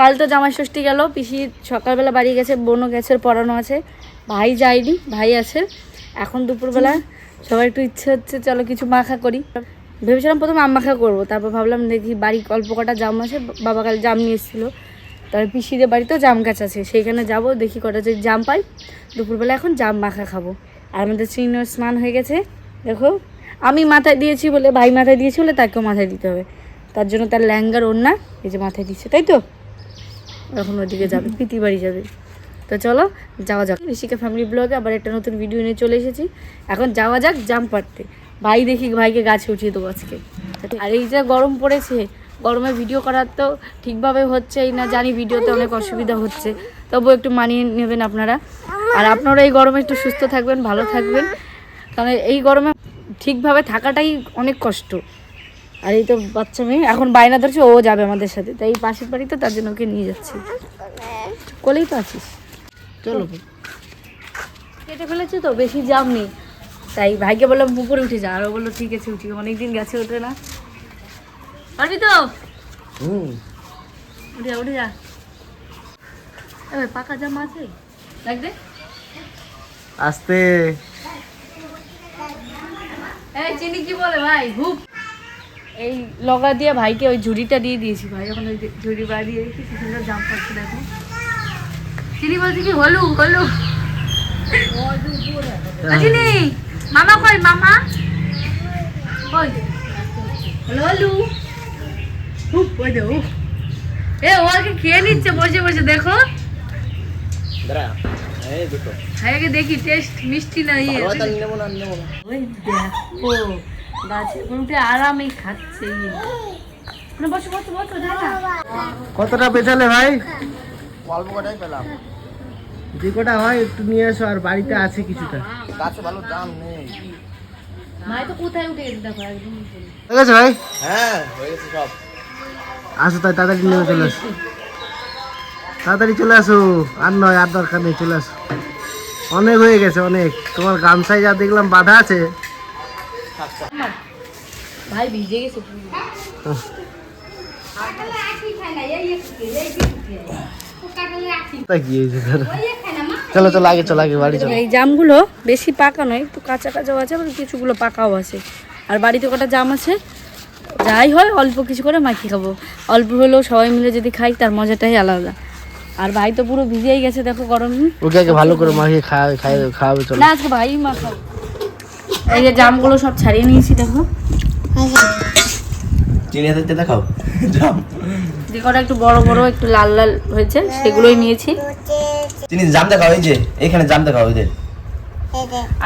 কাল তো জামাই ষষ্ঠী গেল, পিসি সকালবেলা বাড়ি গেছে, বোনও গেছে, পড়ানো আছে। ভাই যায়নি, ভাই আছে। এখন দুপুরবেলা সবার একটু ইচ্ছে হচ্ছে, চলো কিছু মাখা করি। ভেবেছিলাম প্রথমে আম মাখা করব, তারপর ভাবলাম দেখি বাড়ি অল্প কটা জাম আছে, বাবা কাল জাম নিয়ে এসেছিল। তারপর পিসিদের বাড়িতেও জাম গাছ আছে, সেইখানে যাব, দেখি কটা যদি জাম পাই। দুপুরবেলা এখন জাম মাখা খাব। আর আমাদের শ্রীনর স্নান হয়ে গেছে, দেখো। আমি মাথায় দিয়েছি বলে, ভাই মাথায় দিয়েছি বলে তাকেও মাথায় দিতে হবে। তার জন্য তার ল্যাঙ্গার ওড়না, এই যে মাথায় দিচ্ছে, তাই তো? এখন ওদিকে যাবে পিতি বাড়ি যাবে। তো চলো, যাওয়া যাক। ঋষিকা ফ্যামিলি ব্লগে আবার একটা নতুন ভিডিও নিয়ে চলে এসেছি। এখন যাওয়া যাক জাম পাড়তে। ভাই দেখি, ভাইকে গাছে উঠিয়ে দেবো আজকে। আর এই যে গরম পড়েছে, গরমে ভিডিও করার তো ঠিকভাবে হচ্ছেই না, জানি ভিডিওতে অনেক অসুবিধা হচ্ছে। তবু একটু মানিয়ে নেবেন আপনারা। আর আপনারা এই গরমে একটু সুস্থ থাকবেন, ভালো থাকবেন। কারণ এই গরমে ঠিকভাবে থাকাটাই অনেক কষ্ট। আর এই তো বাচ্চা মেয়ে এখন বায়না ধরছে ও যাবে আমাদের সাথে। তাই পাশের বাড়ি তো তার জন্য ওকে নিয়ে যাচ্ছি। কোলেই তো আছিস। চলো। কেটে ফেলেছে তো? বেশি জাম নেই। তাই ভাইকে বললাম উপরে উঠে যা। আর ও বলল ঠিক আছে উঠি। অনেকদিন গেছে ওঠে না। পারবি তো? উঠে যা উঠে যা। পাকা জাম আছে? লাগবে? আস্তে। এই চিনি কি বলে ভাই? হুপ। এই লগা দিয়ে ভাইকে ওই ঝুড়িটা দিয়ে দিয়েছি ভাই। যখন ওই ঝুড়ি বা দিয়ে দিয়েছি কি সুন্দর জাম দেখো। চিনি বলছি কি হলু হলু। চিনি মামা কই মামা? কই? হলো হলু। হুপ ওই দে উফ। এ ও আগে খেয়ে নিচ্ছে বসে বসে দেখো। দাঁড়া এই দুটো। ভাইকে দেখি টেস্ট মিষ্টি না ইয়ে। ওই দেখো। গাছের আরামে খাচ্ছে। বসো বসো বসো যা কতটা পেছালে ভাই? অল্প কটাই পেলাম। যে কটা হয় একটু নিয়ে এসো আর বাড়িতে আছে কিছুটা। গাছে ভালো দাম নেই। মায় তো কোথায় উঠে গেছে দেখো একদম উপরে। ঠিক আছে ভাই? হ্যাঁ হয়ে গেছে সব। আসো তাই তাড়াতাড়ি নিয়ে চলে আসো। তাড়াতাড়ি চলে আসো আর নয় আর দরকার নেই চলে আসো। অনেক হয়ে গেছে অনেক। তোমার গামছায় যা দেখলাম বাধা আছে ভাই ভিজে গেছে? চলো চলো আগে চলো আগে বাড়ি চলো। এই জামগুলো বেশি পাকা নয় একটু কাঁচা কাঁচাও আছে আবার কিছুগুলো পাকাও আছে। আর বাড়িতে কটা জাম আছে? যাই হয় অল্প কিছু করে মাখিয়ে খাব। অল্প হলেও সবাই মিলে যদি খাই তার মজাটাই আলাদা। আর ভাই তো পুরো ভিজেই গেছে দেখো গরম। ওকে আগে ভালো করে মাখিয়ে খাওয়াবে খাওয়াবে খাওয়াবে চলো। না আজকে ভাই মাখাও। এই যে জামগুলো সব ছাড়িয়ে নিয়েছি দেখো। চিনি হাতে দেখাও জাম। যে কটা একটু বড় বড় একটু লাল লাল হয়েছে সেগুলোই নিয়েছি। চিনি জাম দেখাও এই যে এখানে জাম দেখাও এই যে।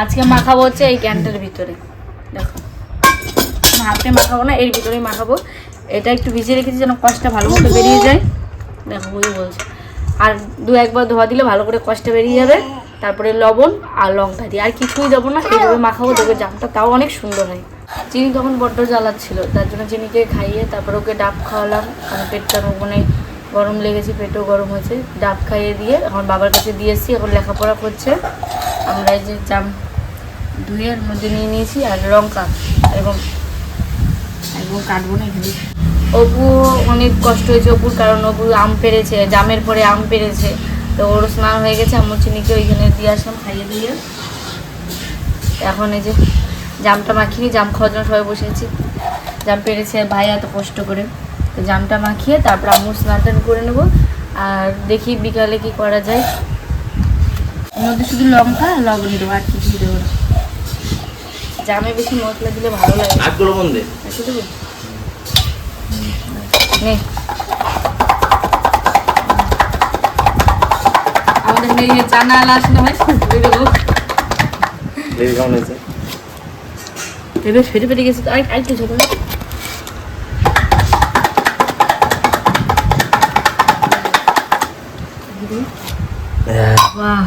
আজকে মাখাবো হচ্ছে এই ক্যানটার ভিতরে। দেখো। হাতে মাখাবো না এর ভিতরেই মাখাবো। এটা একটু ভিজিয়ে রেখেছি যেন কষ্টটা ভালো মতো বেরিয়ে যায়। দেখো ওই বলছে। আর দু একবার ধোয়া দিলে ভালো করে কষ্টটা বেরিয়ে যাবে। তারপরে লবণ আর লঙ্কা দিয়ে। আর কিছুই দেবো না এইভাবে মাখাবো দেখবে জামটা তাও অনেক সুন্দর হয়। চিনি তখন বড্ড জ্বালাচ্ছিল তার জন্য চিনিকে খাইয়ে তারপর ওকে ডাব খাওয়ালাম। কারণ পেটটা মানে গরম লেগেছে পেটও গরম হয়েছে। ডাব খাইয়ে দিয়ে আমার বাবার কাছে দিয়ে এসেছি এখন লেখাপড়া করছে। আমরা এই যে জাম ধুয়ে এর মধ্যে নিয়ে নিয়েছি আর লঙ্কা এবং একদম কাটবো না এখানে। অপু অনেক কষ্ট হয়েছে অপুর কারণ অপু আম পেরেছে জামের পরে আম পেরেছে। তো ওর স্নান হয়ে গেছে আম্মু চিনিকে ওইখানে দিয়ে আসলাম খাইয়ে দিয়ে। এখন এই যে জামটা মাখিয়ে জাম খাওয়ার জন্য সবাই বসেছি জাম পেরেছে ভাই এত কষ্ট করে। তো জামটা মাখিয়ে তারপর আম্মু স্নান টান করে নেব। আর দেখি বিকালে কি করা যায়। মধ্যে শুধু লঙ্কা আর লবণ দেবো আর কিছু দেবো না। জামে বেশি মশলা দিলে ভালো লাগে। একটু নে। মেয়ে আসলে হয় এবার ফেটে ফেটে গেছে আর বাহ।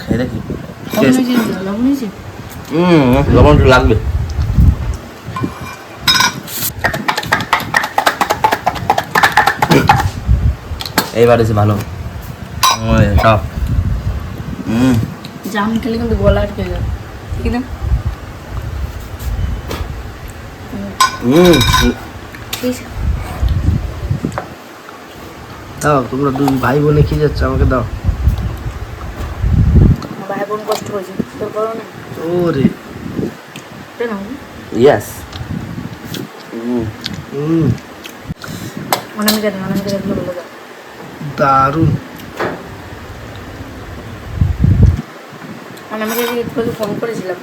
খাই দেখি লবণ লাগবে। এইবার এসে ভালো। টক হুম। জাম খেলে কিন্তু গলা আটকে যাবে ঠিক না হুম। ঠিক আছে দাও তোমরা দুই ভাই বোনে কি যাচ্ছে? আমাকে দাও। ভাই বোন কষ্ট করছি তোর করো না। ওরে। ইয়েস হুম। অনামিকা দেন অনামিকা বলে দাও। দারুণ। অনামিকাকে একটু ফোন করেছিলাম।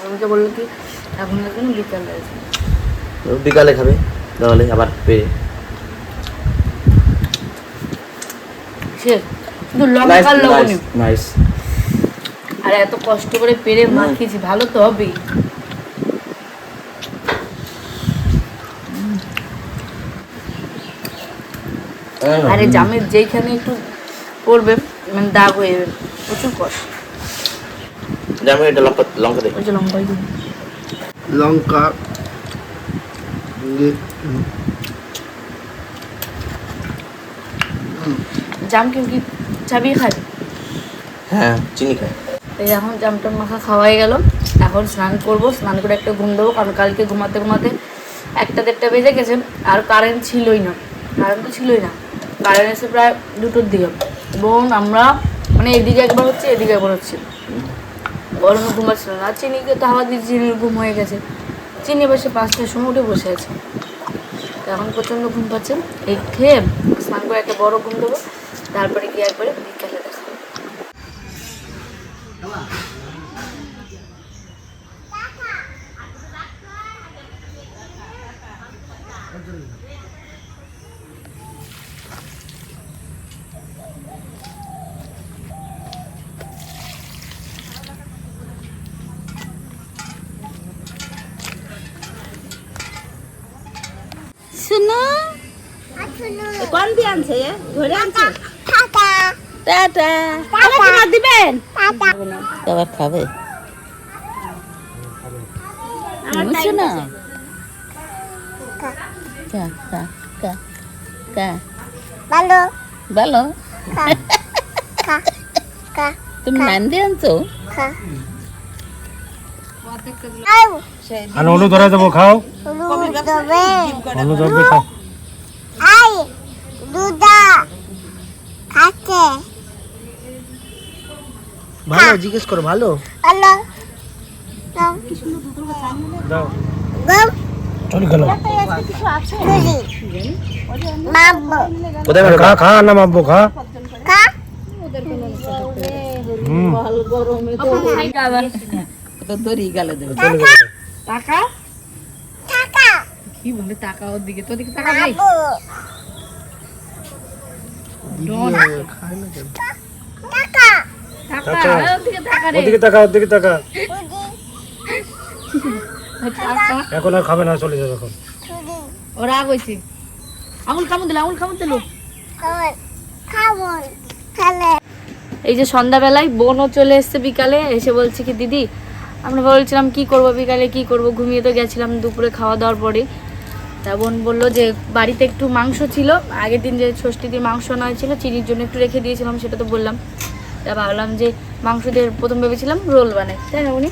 অনামিকা বলল কি এখন লাগবে না বিকাল বিকালে খাবে তাহলে আবার পেয়ে। আর আর এত কষ্ট করে পেরে মাখিয়েছি ভালো তো হবেই। আরে জামের যেইখানে একটু পড়বে মানে দাগ হয়ে যাবে। প্রচুর কষ্ট। জামে এটা লঙ্কা লঙ্কা দে। ওই যে লঙ্কাই লঙ্কা জাম কেউ কি চাবিয়ে খাবে হ্যাঁ চিনি খায়। এই এখন জামটা মাখা খাওয়াই গেল। এখন স্নান করব স্নান করে একটা ঘুম দেবো কারণ কালকে ঘুমাতে ঘুমাতে একটা দেড়টা বেজে গেছে আর কারেন্ট ছিলই না। কারেন্ট তো ছিলই না। কারেন্ট এসে প্রায় দুটোর দিকে। এবং আমরা মানে এদিকে একবার হচ্ছে, এদিকে একবার হচ্ছে। গরমে ঘুমাচ্ছিল না। চিনিকে তো হাওয়া দিয়ে চিনির ঘুম হয়ে গেছে। চিনি বসে পাঁচটার সময় উঠে বসে আছে। এখন প্রচণ্ড ঘুম পাচ্ছে। এই খেয়ে স্নান করে একটা বড় ঘুম দেবো। তারপরে গিয়ে একবারে বিকালে দেখা হবে। শুনো কোন দিয়ে আনছে ধরে আনছে? টাটা। আমাকে দিবেন? আবার খাবে। শুনো কা কা কা কা। ভালো। ভালো। খা খা তুমি নান দিয়ে আনছো? আর অনু ধরে দেবো খাও। দেবে ধরবে। খাও। আই দুধা খাচ্ছে। ভালো জিজ্ঞেস করো ভালো। হ্যালো দাও। চলি গেল কোথায় খা খা না মাব্বো খা। খা। হুম। তো দড়ি গেলে দেবে। টাকা? টাকা। কি বলে টাকা ওর দিকে? তোর দিকে টাকা নেই? মাবো খায় না কেন? টাকা। টাকা। ওর দিকে টাকা নেই। ওদিকে তাকা ওদিকে তাকা টাকা। এখন আর খাবে না চলে যাবে এখন। ও রাগ হয়েছে। আঙুল কামড় দিল আঙুল কামড় দিল। এই যে সন্ধ্যাবেলায় বোনও চলে এসছে বিকালে এসে বলছে কি দিদি আমরা বলছিলাম কি করব বিকালে কি করব? ঘুমিয়ে তো গেছিলাম দুপুরে খাওয়া দাওয়ার পরে। তা বোন বলল যে বাড়িতে একটু মাংস ছিল। আগের দিন যে ষষ্ঠী দিয়ে মাংস নয় ছিল চিনির জন্য একটু রেখে দিয়েছিলাম সেটা তো বললাম। তা ভাবলাম যে মাংস দিয়ে প্রথম ভেবেছিলাম রোল বানাই তাই না উনি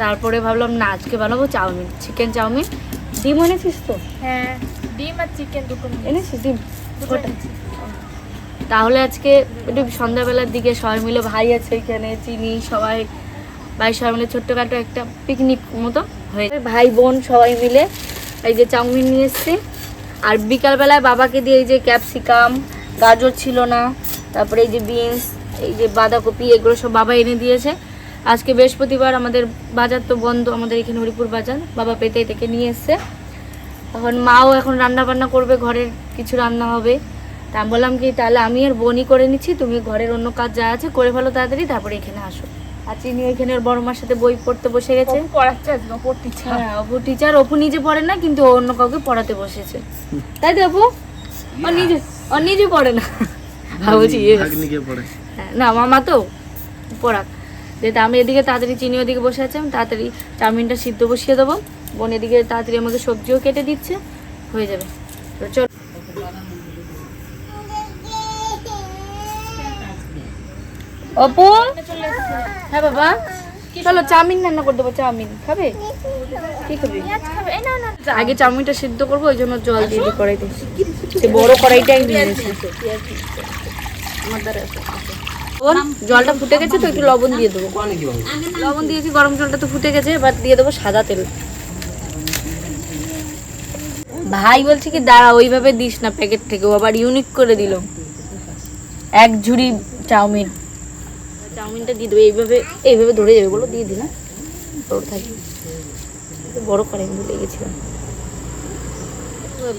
তারপরে ভাবলাম না আজকে বানাবো চাউমিন। Chicken chowmein? ডিম এনেছিস তো? হ্যাঁ ডিম আর চিকেন দুটো এনেছিস ডিম? তাহলে আজকে একটু সন্ধ্যাবেলার দিকে সবাই মিলে ভাই আছে এখানে চিনি সবাই ভাই সবাই মিলে ছোট্টখাটো একটা পিকনিক মতো হয়ে ভাই, বোন সবাই মিলে এই যে চাউমিন নিয়ে এসছে। আর বিকালবেলায় বাবাকে দিয়ে এই যে ক্যাপসিকাম গাজর ছিল না, তারপরে এই যে বিনস এই যে বাঁধাকপি, এগুলো সব বাবা এনে দিয়েছে। আজকে বৃহস্পতিবার আমাদের বাজার তো বন্ধ, আমাদের এখানে হরিপুর বাজার। বাবা পেতে থেকে নিয়ে এসছে। এখন মাও এখন রান্না বান্না করবে, ঘরের কিছু রান্না হবে। তা বললাম কি, তাহলে আমি আর বোনই করে নিচ্ছি, তুমি ঘরের অন্য কাজ যা আছে করে ফেলো তাড়াতাড়ি, তারপরে এখানে আসো। আর চিনি এখানে ওর বড় মার সাথে বই পড়তে বসে গেছে। পড়াচ্ছে আজকে ওপর টিচার হ্যাঁ অপু টিচার অপু নিজে পড়ে না কিন্তু অন্য কাউকে পড়াতে বসেছে। তাই তো অপু? ও নিজে ও নিজে পড়ে না। বলছি পড়ে। হ্যাঁ, না মামা তো পড়াক। যেহেতু আমি এদিকে তাড়াতাড়ি চিনি ওদিকে বসে আছে আমি তাড়াতাড়ি চাউমিনটা সিদ্ধ বসিয়ে দেবো। বোন এদিকে তাড়াতাড়ি আমাকে সবজিও কেটে দিচ্ছে হয়ে যাবে। তো চল। অপু? হ্যাঁ বাবা। চলো, চাউমিন রান্না করে দেবো, চাউমিন। খাবে? কি খাবে? আগে চাউমিনটা সিদ্ধ করব, ওই জন্য জল দিয়ে কড়াইতে সে বড় কড়াইটাই নিয়ে ওর জলটা ফুটে গেছে তো, একটু লবণ দিয়ে দেবো। লবণ দিয়েছি, গরম জলটা তো ফুটে গেছে, এবার দিয়ে দেবো সাদা তেল। ভাই বলছে কি, দাঁড়া, ওইভাবে দিস না প্যাকেট থেকে আবার ইউনিক করে দিল। এক ঝুড়ি চাউমিন। চাউমিনটা দিয়ে দেবো। এইভাবে এইভাবে ধরে যাবে বলো, দিয়ে দি না তোর থাকি। বড় কড়াই ভুলে গেছিলাম।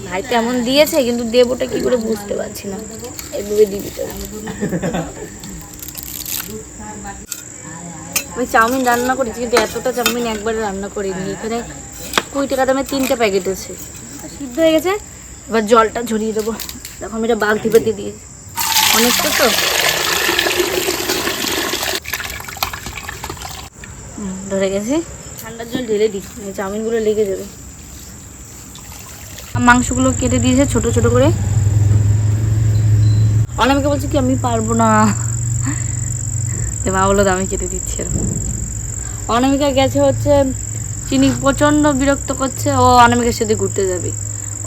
ভাই তেমন দিয়েছে, কিন্তু দেবোটা কি করে বুঝতে পারছি না। এইভাবে দিয়ে দিতে আমি চাউমিন রান্না করেছি, কিন্তু এতটা চাউমিন একবারে রান্না করিনি। এখানে কুড়ি টাকা দামে তিনটে প্যাকেট আছে। সিদ্ধ হয়ে গেছে। এবার জলটা ঝরিয়ে দেবো। দেখো আমি এটা বালতি পেতে দিয়েছি। অনেকটা তো? ধরে গেছে। ঠান্ডার জল ঢেলে দিই চাউমিনগুলো লেগে যাবে। মাংসগুলো কেটে দিয়েছে ছোট ছোট করে। অনামিকা বলছে কি আমি পারব না। মা বলল আমি কেটে দিচ্ছি এরকম অনামিকা গেছে হচ্ছে চিনি প্রচণ্ড বিরক্ত করছে। ও অনামিকার সাথে ঘুরতে যাবে।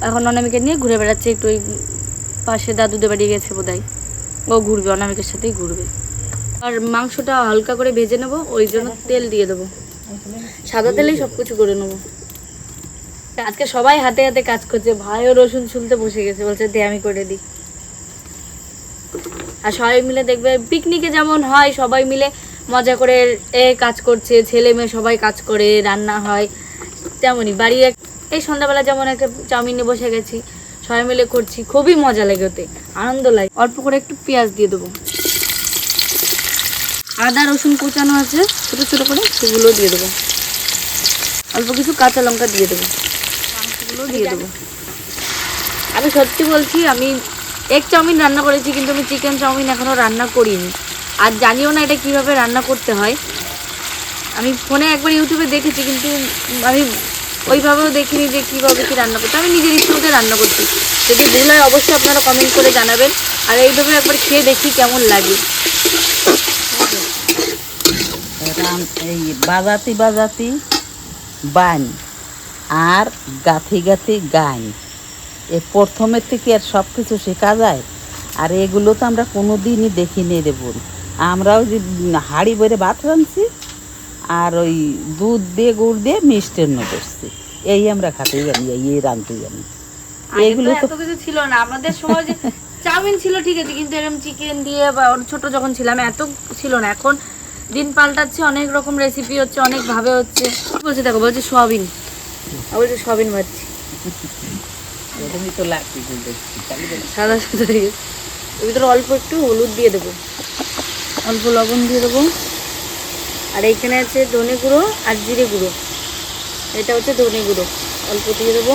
এখন অনামিকা নিয়ে ঘুরে বেড়াচ্ছে একটু ওই পাশে দাদুদের বাড়ি গেছে বোধহয়। ও ঘুরবে অনামিকার সাথেই ঘুরবে। আর মাংসটা হালকা করে ভেজে নেব, ওই জন্য তেল দিয়ে দেবো। সাদা তেলেই সব কিছু করে নেব। আজকে সবাই হাতে হাতে কাজ করছে, ভাইও রসুন ছুলতে বসে গেছে, বলছে, দে, আমি করে দিই। আর সবাই মিলে দেখবে পিকনিকে যেমন হয়, সবাই মিলে মজা করে এ কাজ করছে, ছেলে মেয়ে সবাই কাজ করে, রান্না হয়, তেমনই। বাড়ি এই সন্ধ্যাবেলা যেমন একটা চাউমিনে বসে গেছি, সবাই মিলে করছি, খুবই মজা লাগে ওতে, আনন্দ লাগে। অল্প করে একটু পেঁয়াজ দিয়ে দেবো। আদা, রসুন কোচানো আছে, ছোটো ছোটো করে সেগুলো দিয়ে দেবো। অল্প কিছু কাঁচা লঙ্কা দিয়ে দেবো। মাংসগুলো দিয়ে দেবো। আমি সত্যি বলছি, আমি এগ চাউমিন রান্না করেছি, কিন্তু আমি চিকেন চাউমিন এখনও রান্না করিনি। আর জানিও না এটা কীভাবে রান্না করতে হয়। আমি ফোনে একবার ইউটিউবে দেখেছি, কিন্তু আমি ওইভাবেও দেখিনি যে কীভাবে কি রান্না করতে আমি নিজের ইচ্ছে রান্না করছি। যদি ভুল হয়, অবশ্যই আপনারা কমেন্ট করে জানাবেন। আর এইভাবে একবার খেয়ে দেখি কেমন লাগে। এই বাজাতি বাজাতি বান আর গাথি গাথি গান। এ প্রথমের থেকে আর সব কিছু শেখা যায়। আর এগুলো তো আমরা কোনো দিনই দেখিনি রে বোন আমরাও যে হাড়ি ভরে ভাত রাঁধছি আর ওই দুধ দিয়ে গুড় দিয়ে মিষ্টান্ন করছি। এই আমরা খাতে জানি এই রাঁধতে জানি। এগুলো তো কিছু ছিল না। আমাদের সময় যে চাউমিন ছিল ঠিক আছে কিন্তু এরকম চিকেন দিয়ে বা ছোট যখন ছিলাম এত ছিল না। এখন দিন পাল্টাচ্ছে অনেক রকম রেসিপি হচ্ছে অনেক ভাবে হচ্ছে। বলছে দেখো বলছে সোয়াবিন। আর বলছে সোয়াবিন ভাজছি। সাদা সাদা এর ভিতরে অল্প একটু হলুদ দিয়ে দেবো। অল্প লবণ দিয়ে দেবো। আর এইখানে আছে ধনে গুঁড়ো আর জিরে গুঁড়ো। এটা হচ্ছে ধনে গুঁড়ো। অল্প দিয়ে দেবো।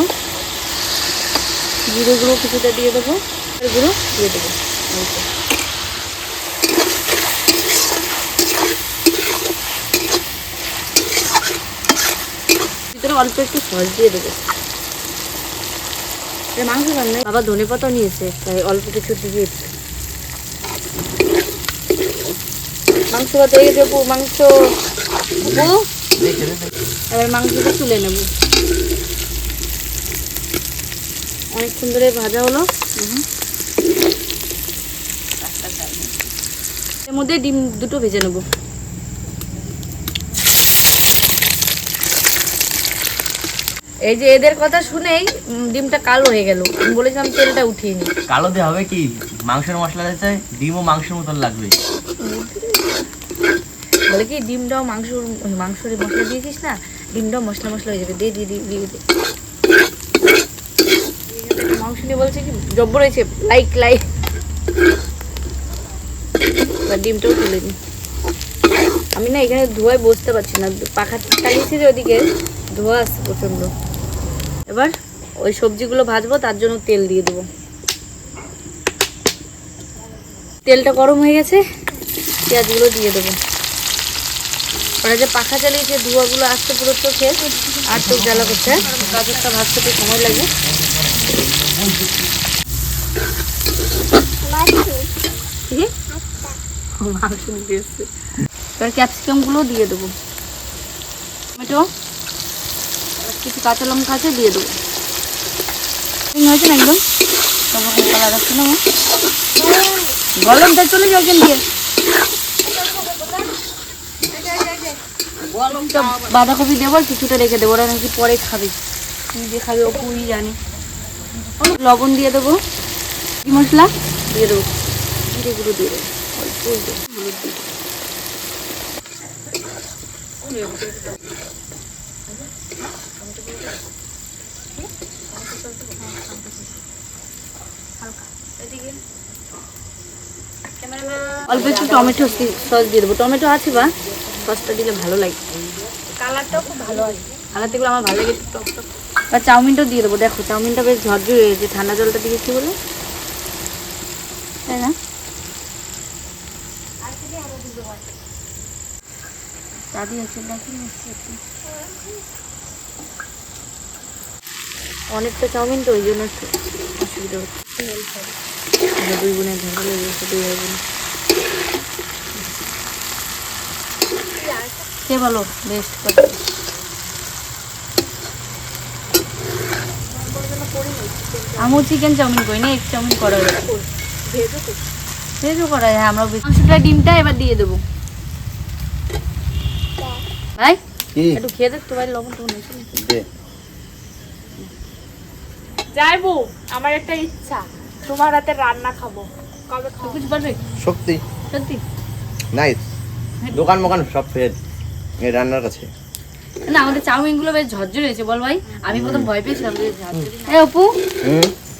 জিরে গুঁড়ো কিছুটা দিয়ে দেবো। আর গুঁড়ো দিয়ে দেবো। অল্প অল্প একটু সস দিয়ে দেবো। মাংস রান্নায় বাবা ধনে পাতা নিয়েছে, তাই অল্প কিছু দিয়ে মাংস মাংস এবার মাংসটা তুলে নেব। অনেক সুন্দর ভাজা হলো। এর মধ্যে ডিম দুটো ভেজে নেব। এই যে এদের কথা শুনেই ডিমটা কালো হয়ে গেল। আমি বলেছিলাম তেলটা উঠিয়ে নি। কালো দিয়ে হবে কি? মাংসের মশলা দিতে ডিমও মাংসের মতন লাগবে। বলে কি ডিমটাও মাংস মাংসের মশলা দিয়েছিস না ডিমটাও মশলা মশলা হয়ে যাবে। দিয়ে দিয়ে দিয়ে দিয়ে মাংস নিয়ে বলছে কি জব্বর হয়েছে লাইক লাইক। ডিমটাও তুলে নি। আমি না এখানে ধোয়ায় বসতে পারছি না। পাখা চালিয়েছি যে ওদিকে ধোয়া আসছে প্রচণ্ড। এবার ওই সবজিগুলো ভাজবো, তার জন্য তেল দিয়ে দেবো। তেলটা গরম হয়ে গেছে, পেঁয়াজগুলো দিয়ে দেবো। ওরা যে পাখা চালিয়েছে ধোঁয়াগুলো আসতে পুরো চোখে, আর চোখ জ্বালা করছে। গাজরটা ভাজতে একটু সময় লাগে। এবার ক্যাপসিকামগুলো দিয়ে দেবো। টমেটো কিছু কাঁচা লঙ্কা আছে, দিয়ে দেবো। হয়েছে না একদম? কালার আছে না? গরমটা চলে যাও দিয়ে। বাঁধাকপি দেবো আর কিছুটা রেখে দেবো, ওরা নাকি পরে খাবে। যে খাবে ওপুই জানি। লবণ দিয়ে দেবো, কি মশলা? দিয়ে দেবো। জিরে গুঁড়ো দিয়ে দেবো অল্পই দেবো। হলুদ দিয়ে। অল্প একটু টমেটো সস দিয়ে দেবো। টমেটো আছে বা? সসটা দিলে ভালো লাগে। কালারটাও খুব ভালো আছে। কালারটা এগুলো আমার ভালো লাগে টক টক। বা চাউমিনটাও দিয়ে দেবো। দেখো চাউমিনটা বেশ ঝরঝরে হয়েছে। ঠান্ডা জলটা দিয়েছি বলে। তাই না? দাদি আছে দেখি মিষ্টি। অনেকটা চাউমিন তো ওই জন্য একটু অসুবিধা হচ্ছে। দুই বোনের লেগে গেছে দুই ভাই বোন কে বলো? বেস্ট কথা আমিও চিকেন চাউমিন করি না এগ চাউমিন করা হয়েছে। ভেজও করা হয় আমরা মাংসটা ডিমটা এবার দিয়ে দেবো। ভাই একটু খেয়ে দেখ তো ভাই লবণ টবণ হয়েছে দে যাইবো আমার একটা ইচ্ছা। তোমার হাতে রান্না খাব। কবে খাব? কিছু পারবে? সত্যি। সত্যি? নাইস দোকান মোকান সব ফের এই রান্নার কাছে। না আমাদের চাউমিনগুলো বেশ ঝরঝরে হয়েছে বল ভাই। আমি প্রথম ভয় পেয়েছিলাম যে এ অপু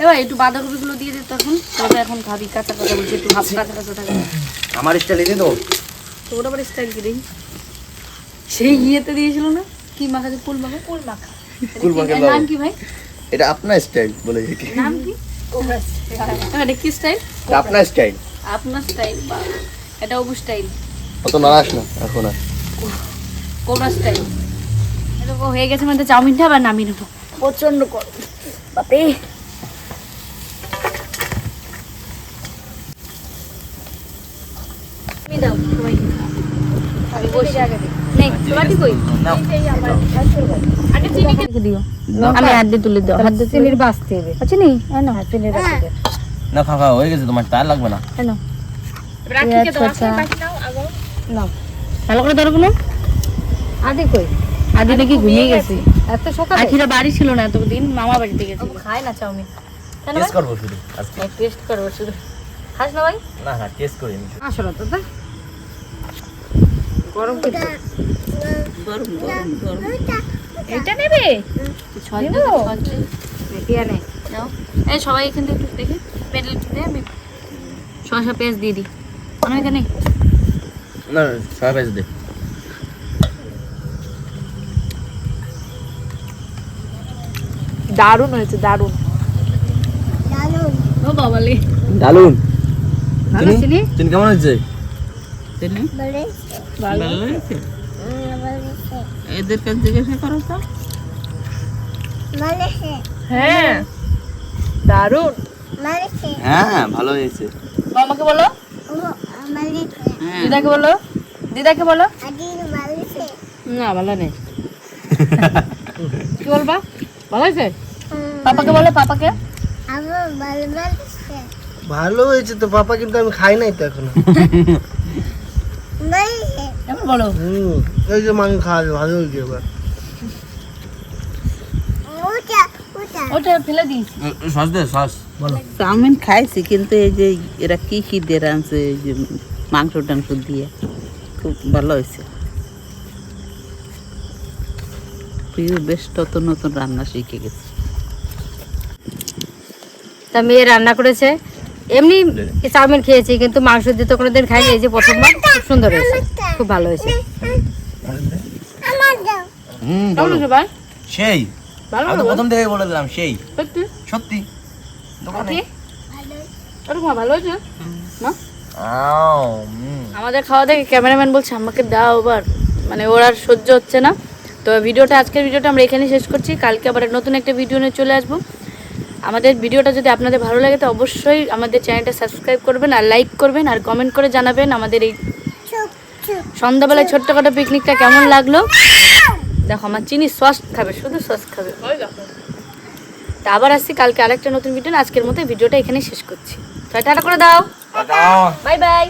এবার একটু বাঁধাকপি গুলো দিয়ে দিত তখন তবে এখন খাবি কাঁচা কাঁচা বলছে একটু হাফ কাঁচা কাঁচা থাকে আমার স্টাইলে দিয়ে তো। ওটা আবার স্টাইল কি সেই ইয়েতে দিয়েছিল না? কি মাখাতে ফুল মাখা? ফুল মাখা। ফুল মাখা নাম কি ভাই? এটা আপনার স্টাইল বলে কি নাম কি? এটা কি স্টাইল? এটা আপনার স্টাইল। আপনার স্টাইল এটা অবু স্টাইল। অত নারাস না এখন আর। Cobra style? এটা ও হয়ে গেছে মানে চাউমিনটা আবার নামিয়ে নেব? প্রচণ্ড গরম। বাপে দাও আমি বসে আগে। আমি হাত দিয়ে তুলে দাও। হাত দিয়ে চিনির বাঁচতে হবে নেই এনো চিনির বাঁচতে না খাওয়া হয়ে গেছে তোমার টায়ার লাগবে না। এনো রাখিকে দাও আপনি। বাকি নাও আগে। নাও। ভালো করে ধরবো না? আদি কই? আদি নাকি ঘুমিয়ে গেছে। এত সকালে আখিরা বাড়ি ছিল না এতদিন মামা বাড়িতে গেছে খায় না চাউমিন। টেস্ট করব শুধু আজকে। ভাই টেস্ট করব শুধু। খাস না ভাই? না না টেস্ট করিনি। আসলে তা। গরম কিন্তু গরম গরম গরম। এটা নেবে? এই সবাই এখান থেকে একটু দেখে। আমি শসা পেঁয়াজ দিয়ে দিই। এখানে না সবাই পেঁয়াজ দে। দারুণ হয়েছে দারুণ। দারুণ ও বাবালে। ভালো চিনি? চিনি? কেমন হয়েছে? চিনি? ভালো? হয়েছে? বলেছে এদের কাছে জিজ্ঞাসা করো তো। হ্যাঁ। দারুণ। হ্যাঁ ভালো হয়েছে। মামাকে বলো। হ্যাঁ। দিদাকে বলো। দিদাকে বলো। না ভালো নেই। কি বলবা? ভালো হয়েছে? পাপাকে বলো পাপাকে। ভালো হয়েছে তো পাপা কিন্তু আমি খাই নাই তো এখনও। বলেছে বলো। হুম এই যে মাংস খাওয়া ভালো হয়েছে এবার। ওটা ওটা। ওটা ফেলে দিস সস দে সস চাউমিন খাইছি কিন্তু এই যে এরা কি কি দিয়ে রাঁধছে এই যে মাংস টাংস দিয়ে খুব ভালো হয়েছে। প্রিয় বেশ নতুন নতুন রান্না শিখে গেছে। তা মেয়ে রান্না করেছে? এমনি চাউমিন খেয়েছি কিন্তু মাংস দিয়ে তো কোনোদিন খাইনি এই যে প্রথমবার খুব সুন্দর হয়েছে খুব ভালো হয়েছে। সেই আমি তো প্রথম থেকে বলে দিলাম সেই। সত্যি? সত্যি। দোকানে। ভালো হয়েছে? না আমাদের খাওয়া দেখে ক্যামেরাম্যান বলছে আমাকে দাও আবার। মানে ওর আর সহ্য হচ্ছে না। তো ভিডিওটা আজকের ভিডিওটা আমরা এখানেই শেষ করছি। কালকে আবার নতুন একটা ভিডিও নিয়ে চলে আসব। আমাদের ভিডিওটা যদি আপনাদের ভালো লাগে তো অবশ্যই আমাদের চ্যানেলটা সাবস্ক্রাইব করবেন আর লাইক করবেন আর কমেন্ট করে জানাবেন আমাদের এই সন্ধ্যাবেলায় ছোট্ট ছোট্টখাটো পিকনিকটা কেমন লাগল? দেখো আমার চিনি সস খাবে শুধু সস খাবে। তা আবার আসছি কালকে আরেকটা নতুন ভিডিও আজকের মতো ভিডিওটা এখানেই শেষ করছি। টাটা করে দাও। Bye bye